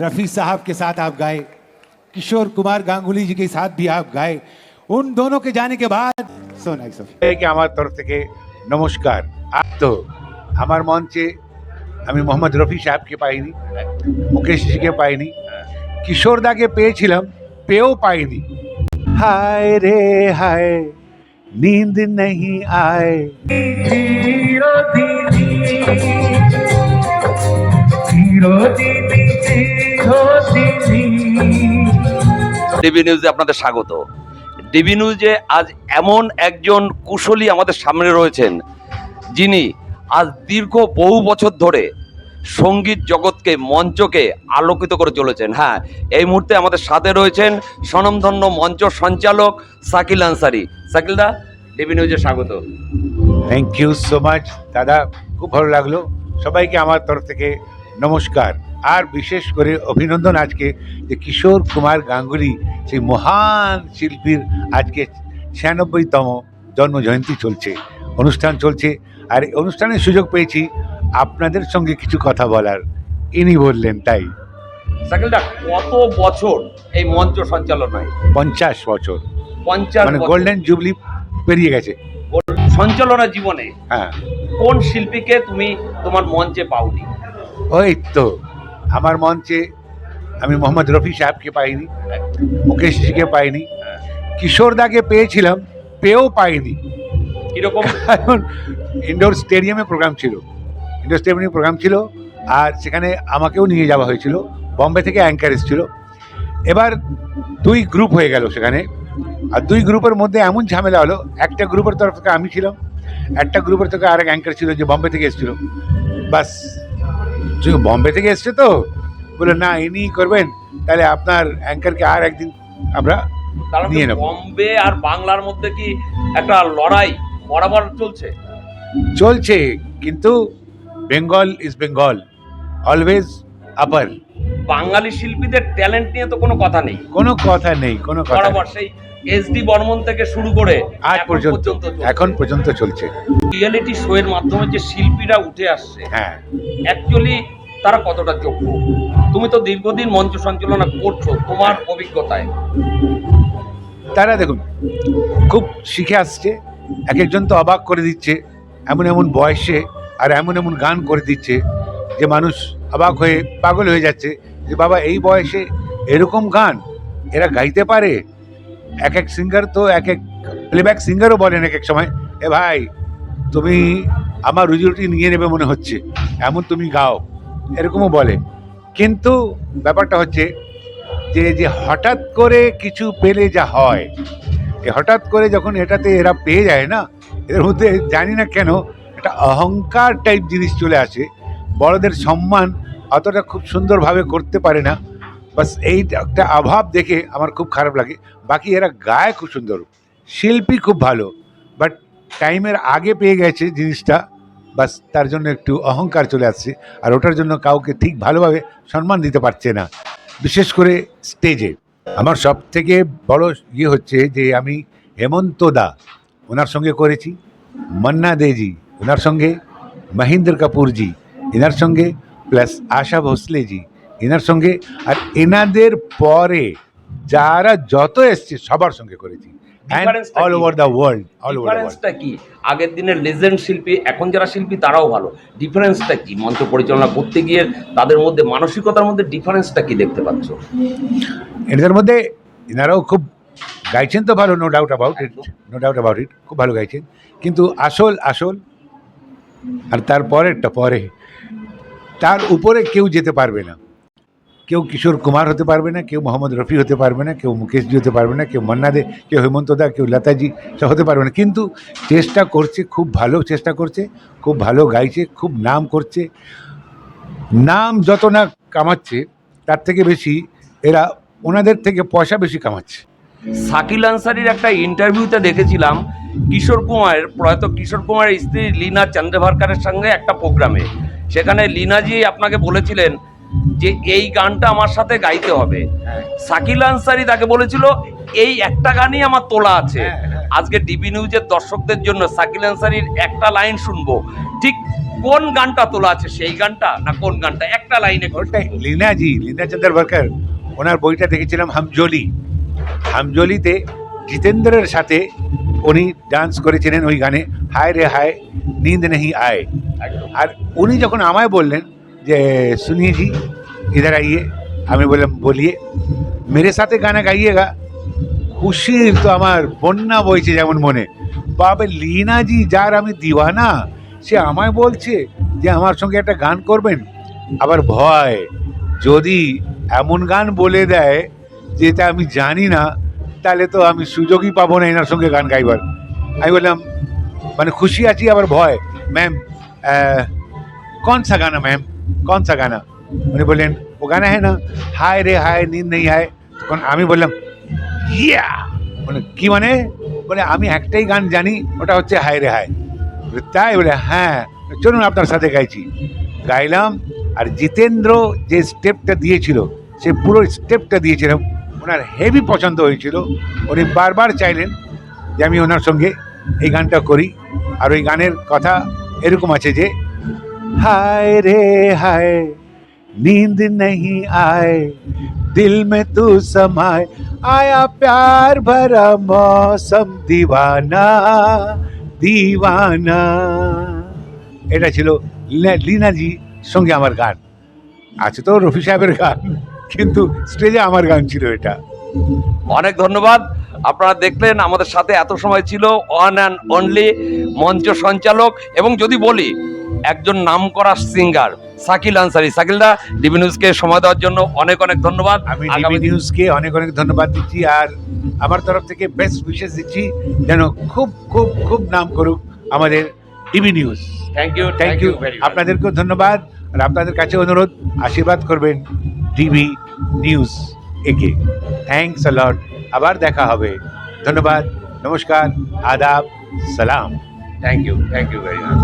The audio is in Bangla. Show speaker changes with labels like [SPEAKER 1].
[SPEAKER 1] रफी साहब के साथ आप गाए किशोर कुमार गांगुली जी के साथ भी आप गाए। उन दोनों के जाने के बाद सोना
[SPEAKER 2] सफी हमारे तरफ़ से नमस्कार। आप तो हमारे मंचे আমি মোহাম্মদ রফি সাহেবকে পাইনি মুকেশজিকে পাইনি কিশোর দাকে পেয়েছিলাম পেও পাইনি হায় রে হায় নিন্দ নেই আয়
[SPEAKER 3] ডিবি নিউজে আপনাদের স্বাগত। ডিবি নিউজে আজ এমন একজন কুশলী আমাদের সামনে রয়েছেন, যিনি আজ দীর্ঘ বহু বছর ধরে সংগীত জগৎকে, মঞ্চকে আলোকিত করে চলেছেন। হ্যাঁ এই মুহূর্তে আমাদের সাথে রয়েছেন স্বনমধন্য মঞ্চ সঞ্চালক সাকিল আনসারি। সাকিল দা, ডিবি নিউজে স্বাগত।
[SPEAKER 2] থ্যাংক ইউ সো মাচ দাদা, খুব ভালো লাগল। সবাইকে আমার তরফ থেকে নমস্কার। আর বিশেষ করে অভিনন্দন আজকে যে কিশোর কুমার গাঙ্গুলি সেই মহান শিল্পীর আজকে ছিয়ানব্বইতম জন্ম জয়ন্তী চলছে অনুষ্ঠান চলছে। আর এই অনুষ্ঠানের সুযোগ পেয়েছি আপনাদের সঙ্গে কিছু কথা বলার। ইনি বললেন তাই।
[SPEAKER 3] কত বছর এই মঞ্চ সঞ্চালনায়
[SPEAKER 2] পঞ্চাশ বছর।
[SPEAKER 3] পঞ্চাশ
[SPEAKER 2] মানে গোল্ডেন জুবলি পেরিয়ে গেছে।
[SPEAKER 3] সঞ্চালনা জীবনে
[SPEAKER 2] হ্যাঁ।
[SPEAKER 3] কোন শিল্পীকে তুমি তোমার মঞ্চে পাওনি?
[SPEAKER 2] ওই তো আমার মঞ্চে আমি মোহাম্মদ রফি সাহেবকে পাইনি মুকেশ জিকে পাইনি কিশোরদাকে পেয়েছিলাম পেয়েও পাইনি।
[SPEAKER 3] কীরকম?
[SPEAKER 2] কারণ ইন্ডোর স্টেডিয়ামে প্রোগ্রাম ছিল। ইন্ডোর স্টেডিয়ামে প্রোগ্রাম ছিল আর সেখানে আমাকেও নিয়ে যাওয়া হয়েছিল। বম্বে থেকে অ্যাঙ্কার এসেছিল। এবার দুই গ্রুপ হয়ে গেল সেখানে। আর দুই গ্রুপের মধ্যে এমন ঝামেলা হলো একটা গ্রুপের তরফ থেকে আমি ছিলাম একটা গ্রুপের থেকে আরেক অ্যাঙ্কার ছিল যে বম্বে থেকে এসেছিল। বাস বম্বে থেকে এসছে তো বলে না ইনি করবেন। তাহলে আপনার অ্যাঙ্কারকে আর একদিন আমরা নিয়ে নেব।
[SPEAKER 3] বম্বে আর বাংলার মধ্যে কি একটা লড়াই বরাবর চলছে?
[SPEAKER 2] চলছে কিন্তু Bengal is Bengal always upper.
[SPEAKER 3] বাঙালি শিল্পীদের ট্যালেন্ট নিয়ে তো কোনো কথা নেই।
[SPEAKER 2] কোনো কথা নেই কোনো কথা
[SPEAKER 3] বরাবর সেই এস ডি বর্মন থেকে শুরু করে
[SPEAKER 2] আজ
[SPEAKER 3] এখন
[SPEAKER 2] পর্যন্ত এখন পর্যন্ত চলছে।
[SPEAKER 3] রিয়েলিটি শো এর মাধ্যমে যে শিল্পীরা উঠে আসছে
[SPEAKER 2] হ্যাঁ।
[SPEAKER 3] অ্যাকচুয়ালি তারা কতটা যোগ্য? তুমি তো দীর্ঘদিন মঞ্চ সঞ্চালনা করছ তোমার অভিজ্ঞতায়।
[SPEAKER 2] তারা দেখুন খুব শিখে আসছে এক একজন তো অবাক করে দিচ্ছে এমন এমন বয়সে আর এমন এমন গান করে দিচ্ছে যে মানুষ অবাক হয়ে পাগল হয়ে যাচ্ছে। যে বাবা, এই বয়সে এরকম গান এরা গাইতে পারে? এক এক সিঙ্গার তো এক এক প্লেব্যাক সিঙ্গারও বলেন এক এক সময়, এ ভাই, তুমি আমার রুজি নিয়ে নেবে মনে হচ্ছে, এমন তুমি গাও। এরকমও বলে। কিন্তু ব্যাপারটা হচ্ছে যে যে হঠাৎ করে কিছু পেলে যা হয়, এ হঠাৎ করে যখন এটাতে এরা পেয়ে যায় না, এদের মধ্যে জানি না কেন একটা অহংকার টাইপ জিনিস চলে আসে। বড়দের সম্মান অতটা খুব সুন্দরভাবে করতে পারে না। বাস এই একটা অভাব দেখে আমার খুব খারাপ লাগে। বাকি এরা গায়ে খুব সুন্দর, শিল্পী খুব ভালো, বাট টাইমের আগে পেয়ে গেছে জিনিসটা। বাস তার জন্য একটু অহংকার চলে আসছে, আর ওটার জন্য কাউকে ঠিক ভালোভাবে সম্মান দিতে পারছে না। বিশেষ করে স্টেজে। আমার সব থেকে বড় ইয়ে হচ্ছে যে আমি হেমন্ত দা, ওনার সঙ্গে করেছি। মান্না দেজি ওনার সঙ্গে। মহেন্দ্র কাপুরজি এনার সঙ্গে প্লাস আশা ভোসলেজি। এনার সঙ্গে আর এনাদের পরে যারা যত এসছে সবার সঙ্গে করেছি। All over the world all over
[SPEAKER 3] ডিফারেন্সটা কি? আগের দিনের লেজেন্ড শিল্পী এখন যারা শিল্পী তারাও ভালো। ডিফারেন্সটা কি? মঞ্চ পরিচালনা করতে গিয়ে তাদের মধ্যে মানসিকতার মধ্যে ডিফারেন্সটা কি দেখতে পাচ্ছ?
[SPEAKER 2] এদের মধ্যে এনারাও খুব গাইছেন তো ভালো no doubt about it no doubt about it খুব ভালো গাইছেন। কিন্তু আসল আসল আর তারপরেরটা পরে তার উপরে কেউ যেতে পারবে না। কেউ কিশোর কুমার হতে পারবে না, কেউ মোহাম্মদ রফি হতে পারবে না, কেউ মুকেশজি হতে পারবে না, কেউ মান্না দে, কেউ হেমন্ত দা, কেউ লতাজি সব হতে পারবে না। কিন্তু চেষ্টা করছে, খুব ভালো চেষ্টা করছে, খুব ভালো গাইছে, খুব নাম করছে। নাম যত না কামাচ্ছে, তার থেকে বেশি এরা ওনাদের থেকে পয়সা বেশি কামাচ্ছে।
[SPEAKER 3] শাকিল আনসারির একটা ইন্টারভিউতে দেখেছিলাম কিশোর কুমারের প্রয়াত কিশোর কুমারের স্ত্রী লীনা চন্দ্রভারকারের সঙ্গে একটা প্রোগ্রামে। সেখানে লীনাজি আপনাকে বলেছিলেন যে এই গানটা আমার সাথে গাইতে হবে। সাকিল আনসারি তাকে বলেছিল এই একটা গানই আমার তোলা আছে।
[SPEAKER 2] হ্যাঁ, হ্যাঁ।
[SPEAKER 3] আজকে ডিবি নিউজের দর্শকদের জন্য সাকিল আনসারির একটা লাইন শুনব। ঠিক কোন গানটা তোলা আছে সেই গানটা না কোন গানটা? একটা লাইনে
[SPEAKER 2] লীনাজি লীনা চন্দ্রবরকর ওনার বইটা দেখেছিলাম হামজলি। হামজলিতে জিতেন্দ্রের সাথে উনি ডান্স করেছিলেন ওই গানে, হায় রে হায়, নিন্দ নেহি আয়। আর উনি যখন আমায় বললেন যে শুনিয়েছি ইধার আইয়ে। আমি বললাম, বলিয়ে, মেরে সাথে গানা গাইয়েগা খুশির তো আমার, বন্যা বইছে যেমন মনে। বাবে লীনাজি যার আমি দিওয়ানা, সে আমায় বলছে যে, আমার সঙ্গে একটা গান করবেন? আবার ভয়, যদি এমন গান বলে দেয়, যেটা আমি জানি না তাহলে তো আমি সুযোগই পাবো না এনার সঙ্গে গান গাইবার। আমি বললাম মানে খুশি আছি, আবার ভয়। ম্যাম কনসা গানা ম্যাম কনসা গানা? উনি বললেন, ও গানা হ্যাঁ না। হায় রে হায় নিন নেই হায়। তখন আমি বললাম, ইয়া! মানে কি মানে? বলে, আমি একটাই গান জানি, ওটা হচ্ছে হায় রে হায়। তাই? বলে হ্যাঁ চলুন আপনার সাথে গাইছি। গাইলাম, আর জিতেন্দ্র যে স্টেপটা দিয়েছিল, সে পুরো স্টেপটা দিয়েছিলাম। ওনার হেভি পছন্দ হয়েছিল উনি বারবার চাইলেন যে আমি ওনার সঙ্গে এই গানটা করি আর ওই গানের কথা এরকম আছে যে हाय रे हाय नींद नहीं आए दिल में तू समाए आया प्यार भरा मौसम दीवाना दीवाना এটা ছিল লীনা- লীনাজি সঙ্গে আমার গান আছে তো রফি সাহেবের গান কিন্তু স্টেজে আমার গান ছিল এটা।
[SPEAKER 3] অনেক ধন্যবাদ। আপনারা দেখলেন আমাদের সাথে এত সময় ছিল ওয়ান অ্যান্ড অনলি মঞ্চ সঞ্চালক এবং যদি বলি একজন নাম করা সিঙ্গার সাকিল আনসারি সাকিলদা ডিবি নিউজকে সময় দেওয়ার জন্য অনেক অনেক ধন্যবাদ।
[SPEAKER 2] আমি ডিবি নিউজকে অনেক অনেক ধন্যবাদ দিচ্ছি আর আমার তরফ থেকে বেস্ট উইশেস দিচ্ছি যেন খুব খুব খুব নাম করুক আমাদের DB news
[SPEAKER 3] thank you
[SPEAKER 2] thank you আপনাদেরকেও ধন্যবাদ আর আপনাদের কাছে অনুরোধ আশীর্বাদ করবেন। ডিবি নিউজ একে। থ্যাংকস লট আবার দেখা হবে। ধন্যবাদ। নমস্কার। আদাব। সালাম।
[SPEAKER 3] Thank you thank you very much